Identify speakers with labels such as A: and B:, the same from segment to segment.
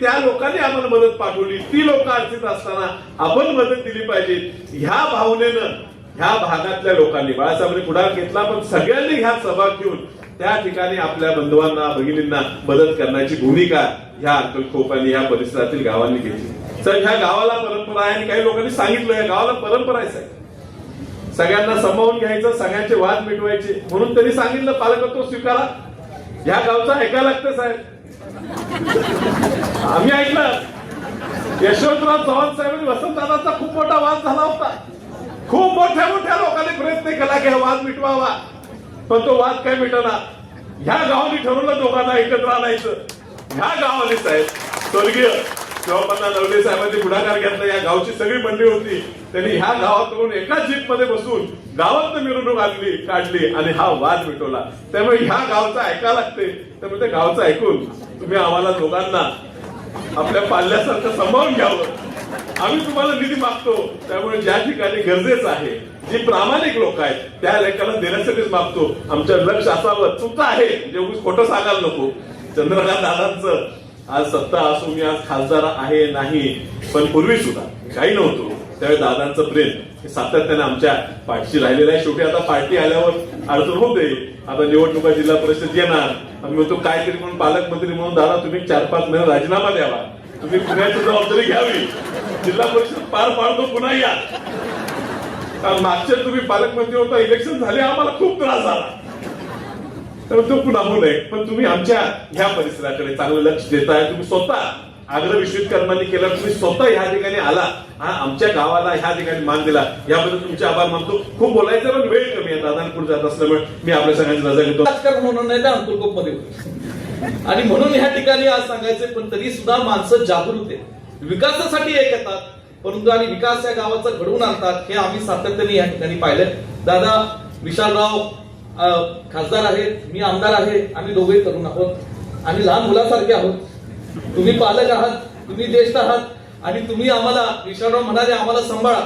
A: त्या लोकांनी आम्हाला मदत पाठवली. ती लोक अडचणीत असताना आपण मदत दिली पाहिजे. ह्या भावनेनं ह्या भागातल्या लोकांनी बाळासाहेबांनी पुढार घेतला पण सगळ्यांनी ह्या सहभाग घेऊन त्या ठिकाणी आपल्या बंधवांना भगिनींना मदत करण्याची भूमिका ह्या अक्कलकोपांनी ह्या परिसरातील गावांनी घेतली. तर ह्या गावाला परंपरा आहे आणि काही लोकांनी सांगितलं या गावाला परंपरा आहे साहेब. सगळ्यांना समावून घ्यायचं सगळ्यांचे वाद मिटवायचे म्हणून त्यांनी सांगितलं पालकत्व स्वीकारा. ह्या गावचा ऐकायला लागतं साहेब. आम्ही ऐकलं. यशवंतराव चव्हाण साहेबांनी वसंतदादाचा खूप मोठा वाद झाला होता. खूप मोठ्या मोठ्या लोकांनी प्रयत्न केला की हा वाद मिटवावा. पण तो वाद काय मिटना? ह्या गावाने ठरवलं दोघांना एकत्र आणायचं. ह्या गावाने साहेब स्वर्गीय शिवपन्ना लवले साहेबांनी पुढाकार घेतला. या गावची सगळी मंडळी होती. त्यांनी ह्या गावातून एकाच जीपमध्ये बसून गावात मिरवणूक आणली काढली आणि हा वाद मिटवला. त्यामुळे ह्या गावचं ऐका लागते. त्यामुळे त्या गावचं ऐकून तुम्ही आम्हाला दोघांना आपल्या पाल्यासारखं सांभाळून घ्यावं. आम्ही तुम्हाला निधी मागतो. त्यामुळे ज्या ठिकाणी गरजेचं आहे जी प्रामाणिक लोक आहेत त्या लेखाला देण्यासाठीच मागतो. आमचं लक्ष असावं. चुका आहे. म्हणजे खोटं सांगायला नको. चंद्रकांत दादांचं आज सत्ता असून मी आज खासदार आहे नाही पण पूर्वी सुद्धा. काही नव्हतो. त्यावेळी दादांचं प्रेम हे सातत्याने आमच्या पाठशी राहिलेलं आहे. शेवटी आता पार्टी आल्यावर अडचण होते. आता निवडणुका जिल्हा परिषद येणार. आम्ही म्हणतो काहीतरी म्हणून पालकमंत्री म्हणून दादा तुम्ही चार पाच महिने राजीनामा द्यावा. तुम्ही पुण्याची जबाबदारी घ्यावी. जिल्हा परिषद पार पाडतो पुन्हा या. कारण मागच्या तुम्ही पालकमंत्री होता इलेक्शन झाले आम्हाला खूप त्रास झाला. तर तो पुन्हा होऊ नये पण तुम्ही आमच्या ह्या परिसराकडे चांगलं लक्ष देताय तुम्ही स्वतः आग्रह विश्वकर्मांनी केला तुम्ही स्वतः ह्या ठिकाणी आला हा आमच्या गावाला ह्या ठिकाणी मान दिला याबद्दल तुमचे आभार मानतो. खूप बोलायचं पण वेळ कमी आहे दादांपूर जात असल्यामुळे मी आपल्या सगळ्यांची रजा घेतो.
B: राजकारण म्हणून नाही अंकुलकोपमध्ये आणि म्हणून ह्या ठिकाणी आज सांगायचे पण तरी सुद्धा माणसं जागृत आहेत. विकासासाठी एक येतात परंतु आणि विकास या गावाचा घडवून आणतात हे आम्ही सातत्याने या ठिकाणी पाहिलं दादा विशालराव खासदार आहेत मी आमदार आहे आम्ही दोघेही तरुण आहोत. आम्ही लहान मुलासारखे आहोत. तुम्ही पालक आहात तुम्ही ज्येष्ठ आहात आणि तुम्ही आम्हाला विशालराव म्हणाले आम्हाला सांभाळा.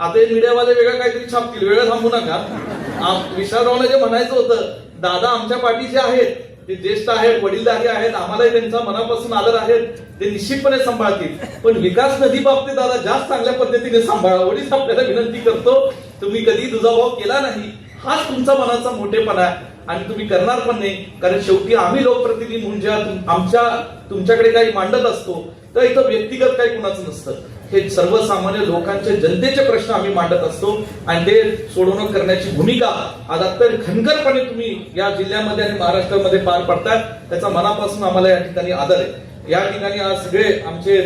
B: आता हे मीडियावाले वेगळं काहीतरी छापतील वेगळं थांबू नका. आम- जे म्हणायचं होतं दादा आमच्या पाठीचे आहेत ते ज्येष्ठ आहेत वडीलधारी आहेत आम्हालाही त्यांचा मनापासून आदर आहेत ते निश्चितपणे सांभाळतील. पण विकास नदी बाबतीत दादा जास्त चांगल्या पद्धतीने सांभाळा. वडील आपल्याला विनंती करतो. तुम्ही कधी दुजाभाव केला नाही. हाच तुमचा मनाचा मोठेपणा आहे. आणि तुम्ही करणार पण नाही. कारण शेवटी आम्ही लोकप्रतिनिधी म्हणून जेव्हा आमच्या तुमच्याकडे काही मांडत असतो तर इथं व्यक्तिगत काही कुणाचं नसतं. हे सर्वसामान्य लोकांचे जनतेचे प्रश्न आम्ही मांडत असतो. आणि ते सोडवणूक करण्याची भूमिका आज अत्यंत खनकरपणे तुम्ही या जिल्ह्यामध्ये आणि महाराष्ट्रामध्ये पार पडताय. त्याचा मनापासून आम्हाला या ठिकाणी आदर आहे. या ठिकाणी आज सगळे आमचे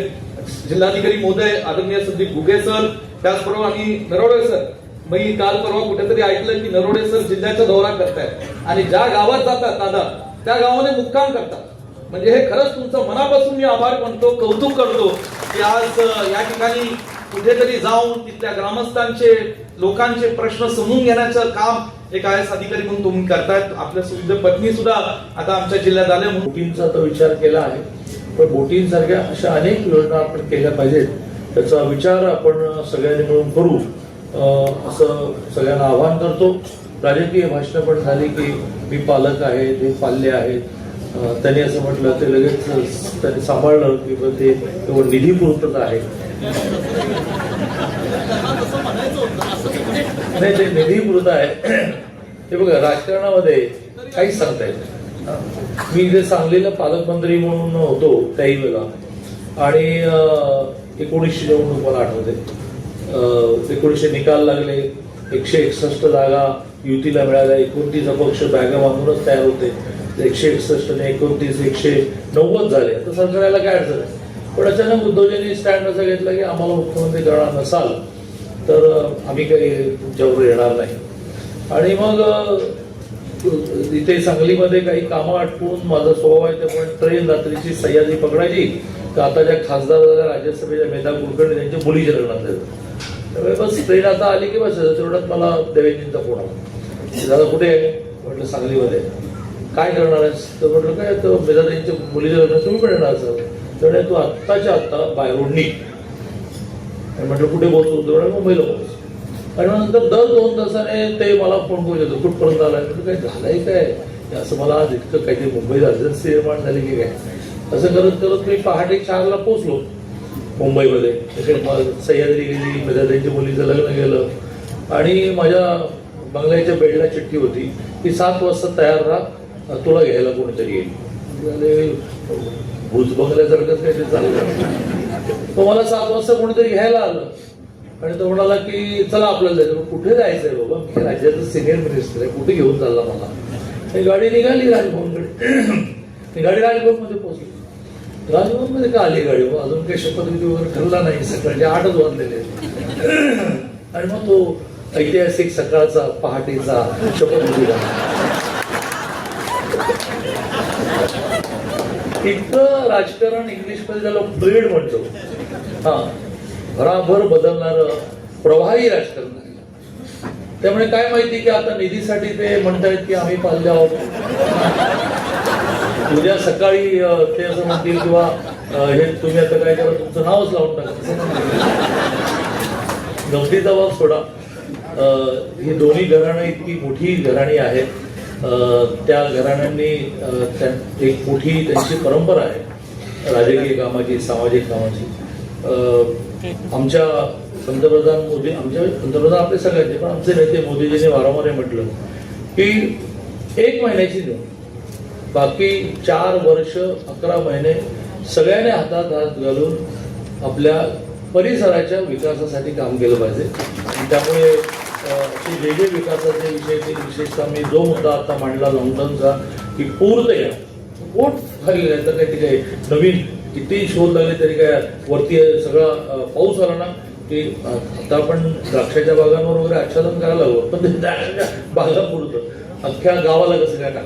B: जिल्हाधिकारी महोदय आदरणीय संदीप घुगे सर त्याचबरोबर आणि नरवडे सर मी काल परवा कुठेतरी ऐकलं की नरोडे सर जिल्ह्याचा दौरा करतायत. आणि ज्या गावात जातात दादा त्या गावाने मुक्काम करतात. म्हणजे हे खरंच तुमचं मनापासून मी आभार मानतो कौतुक करतो की आज या ठिकाणी कुठेतरी जाऊन तिथल्या ग्रामस्थांचे लोकांचे प्रश्न समजून घेण्याचं काम एक आय एस अधिकारी म्हणून तुम्ही करतायत. आपल्या सुविध पत्नी सुद्धा आता आमच्या जिल्ह्यात आल्या म्हणून.
C: बोटींचा तर विचार केला आहे पण बोटींसारख्या अशा अनेक योजना आपण केल्या पाहिजेत. त्याचा विचार आपण सगळ्यांनी मिळून करू. असं सगळ्यांना आवाहन करतो. राजकीय भाषणं पण झाली की मी पालक आहेत ते पाल्य आहेत. त्यांनी असं म्हटलं ते लगेच त्यांनी सांभाळलं की ते केवळ निधी पुरतच आहे. नाही ते निधी पुरत आहे. ते बघा राजकारणामध्ये काहीच सांगता येत मी इथे सांगलीला पालकमंत्री म्हणून होतो त्याही वेळेला आणि एकोणीसशे निवडणूक मला आठवते एकोणीसशे निकाल लागले. एकशे एकसष्ट जागा युतीला मिळाल्या. एकोणतीस अपक्ष बॅगा बांधूनच तयार होते. एकशे एकसष्ट ने एकोणतीस एकशे नव्वद झाले. तर सरकारला काय अडचण आहे? पण अचानक उद्धवजींनी स्टँड असं घेतलं की आम्हाला मुख्यमंत्री करणार नसाल तर आम्ही काही तुमच्यावर येणार नाही. आणि मग इथे सांगलीमध्ये काही कामं आटपून माझा स्वभाव आहे त्यामुळे ट्रेन रात्रीची सह्याद्री पकडायची तर आता ज्या खासदार राज्यसभेच्या मेधा कुलकर्णी त्यांच्या मुलीच्या लग्नात जायचं. त्यामुळे बस ट्रेन आता आली की बस तेवढ्यात मला देवेंजींचा फोन आला. दादा कुठे आहे? म्हटलं सांगलीमध्ये. काय करणार आहेस? तर म्हटलं काय तर मेधाताईंच्या मुलीचं लग्न तुम्ही पण येणार असं. तर तू आत्ताच्या आत्ता बाहेरून आणि म्हटलं कुठे पोहोचतो तेवढं मुंबईला पोहोच आणि नंतर दर दोन तासाने ते मला फोन करू येतो कुठपर्यंत आला म्हटलं काय झालंय काय? असं मला आज इतकं काहीतरी मुंबईत अर्जन्सी निर्माण झाली की काय. असं करत करत मी पहाटे चारला पोचलो मुंबईमध्ये. इकडे सह्याद्री गेली मेधाताईंच्या मुलीचं लग्न गेलं. आणि माझ्या बंगल्याच्या बेडला चिठ्ठी होती की सात वाजता तयार राहा तुला घ्यायला कोणीतरी येईल. भूज भूत बंगल्यासारखंच काहीतरी चाललं तो मला सात वाजता कोणीतरी घ्यायला आलं. आणि तो म्हणाला की चला आपल्याला जायचं. कुठे जायचंय बाबा? मी राज्याचा सिनियर मिनिस्टर आहे. कुठे घेऊन चालला मला? गाडी निघाली राजभवनकडे. ती गाडी राजभवनमध्ये पोहोचली. राजभवनमध्ये का आली गाडी? हो, अजून काही शपथविधी वगैरे ठरला नाही. सकाळचे आठच वाजलेले आणि मग तो ऐतिहासिक सकाळचा पहाटेचा शपथविधी इतकं राजकारण इंग्लिशमध्ये त्याला ब्रीड म्हणतो. हा भराभर बदलणार प्रवाही राजकारण आहे. त्यामुळे काय माहिती की आता निधीसाठी ते म्हणतायत की आम्ही पाल्ले आहोत. उद्या सकाळी ते असं म्हणतील किंवा हे तुम्ही आता काय करा तुमचं नावच लावून टाका. असं म्हणतील. गमतीचा भाग सोडा ही दोन्ही घराणं इतकी मोठी घराणी आहेत. त्या घराण्यांनी त्या- एक मोठी त्यांची परंपरा आहे. राजकीय कामाची सामाजिक कामाची. आमच्या पंतप्रधान मोदी आमच्या पंतप्रधान आपले सगळ्यांचे पण आमचे नेते मोदीजीने वारंवार म्हटलं की एक महिन्याची निवडणूक बाकी चार वर्ष अकरा महिने सगळ्यांनी हातात हात घालून आपल्या परिसराच्या विकासासाठी काम केलं पाहिजे. त्यामुळे अ, असे जे जे विकासाचे विषय ते विशेषतः मी जो मुद्दा आता मांडला लॉकडाऊनचा की पूर्तया पोट खाली नाही तर काही ते काही नवीन किती शोध लागले तरी काय वरती सगळा पाऊस आला ना की आता आपण द्राक्षाच्या बागांवर वगैरे आच्छादन करायला लागलो. पण ते द्राक्षाच्या बागापुरतं. अख्ख्या गावाला कसं काय टाक